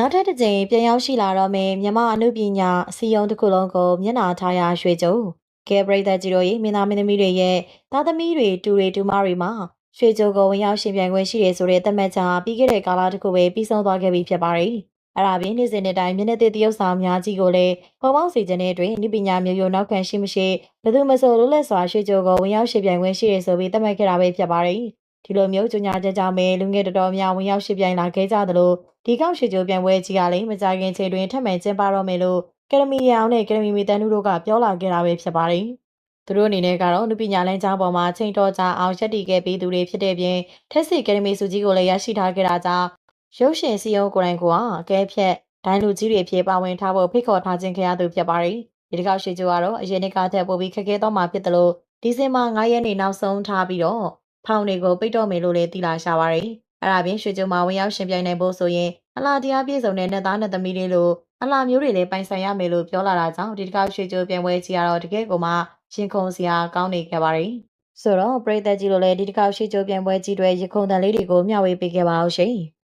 နောက်ထပ်တစ်ကြိမ်ပြန်ရောက်ရှိလာတော့မယ်မြမအနုပညာအစည်းအရုံးတစ်ခုလုံးကိုမျက်နှာထားရရွှေကြုံကဲပရိသတ်ကြီးတို့ရဲ့မင်းသားမင်းသမီးတွေရဲ့သားသမီးတွေတူတွေတူမတွေမှာရွှေကြုံကိုဝင်ရောက်ရှင်ပြိုင်ခွင့်ရှိတယ်ဆိုတဲ့သတ်မှတ်ချက်ပြီးခဲ့တဲ့ကာလတစ်ခုပဲပြီးဆုံးသွားခဲ့ပြီဖြစ်ပါတယ်။အဲ့ဒါပြင်နေ့စဉ်နေ့တိုင်းမျက်နှာသစ်တရုပ်ဆောင်များကြီးကိုလည်းပေါ်ပေါက်စေခြင်းတဲ့အတွင်းအနုပညာမျိုးရိုးနောက်ခံရှိမရှိဘယ်သူမဆိုလွတ်လပ်စွာရွှေကြုံကိုဝင်ရောက်ရှင်ပြိုင်ခွင့်ရှိတယ်ဆိုပြီးသတ်မှတ်ခဲ့တာပဲဖြစ်ပါတယ်။ ဒီလိုမျိုးကြညာကြကြမဲ့လူငယ်တော်တော်များဝင်ရောက်ရှိပြိုင်လာခဲ့ကြသလိုဒီကောက်ရှိကျိုးပြိုင်ပွဲကြီးကလည်းမကြခင်ချိန်တွင်ထပ်မံကျင်းပတော့မယ်လို့ကယ်ဒမီရောင်နဲ့ကယ်ဒမီမီတန်နုတို့ကပြောလာခဲ့တာပဲဖြစ်ပါတယ်။သူတို့အနေနဲ့ကတော့လူပညာလမ်းကြောင်းပေါ်မှာချိန်တော်ကြအောင်ရက်တည်ခဲ့ပြီးသူတွေဖြစ်တဲ့ပြင်ထက်စီကယ်ဒမီစုကြီးကိုလည်းရရှိထားခဲ့တာကြောင့်ရုပ်ရှင်စီယုံကိုယ်တိုင်ကအကဲဖြတ်ဒိုင်းလူကြီးတွေဖြစ်ပါဝင်ထားဖို့ဖိတ်ခေါ်ထားခြင်းခဲ့ရသူဖြစ်ပါတယ်။ဒီတစ်ကောက်ရှိကျိုးကတော့အရင်နှစ်ကထက်ပိုပြီးခက်ခဲတော့မှာဖြစ်တယ်လို့ဒီဇင်ဘာ9ရက်နေ့နောက်ဆုံးထားပြီးတော့ ဖောင်တွေကိုပိတ်တော့မယ်လို့လည်းသိလာရှာပါတယ်။အဲ့ဒါပြင်ရွှေကျုံမှာဝင်ရောက်ရှင်ပြိုင်နိုင်ဖို့ဆိုရင်အလားတရားပြည့်စုံတဲ့နှစ်သားနှစ်သမီးလေးလိုအလားမျိုးတွေလည်းပိုင်ဆိုင်ရမယ်လို့ပြောလာတာကြောင့်ဒီတစ်ခါရွှေကျုံပြိုင်ပွဲကြီးကတော့တကယ်ကိုမှရှင်ခုန်စရာကောင်းနေခဲ့ပါတယ်။ဆိုတော့ပရိသတ်ကြီးတို့လည်းဒီတစ်ခါရွှေကျုံပြိုင်ပွဲကြီးတွေရခုန်တန်လေးတွေကိုမျှဝေပေးခဲ့ပါအောင်ရှင်။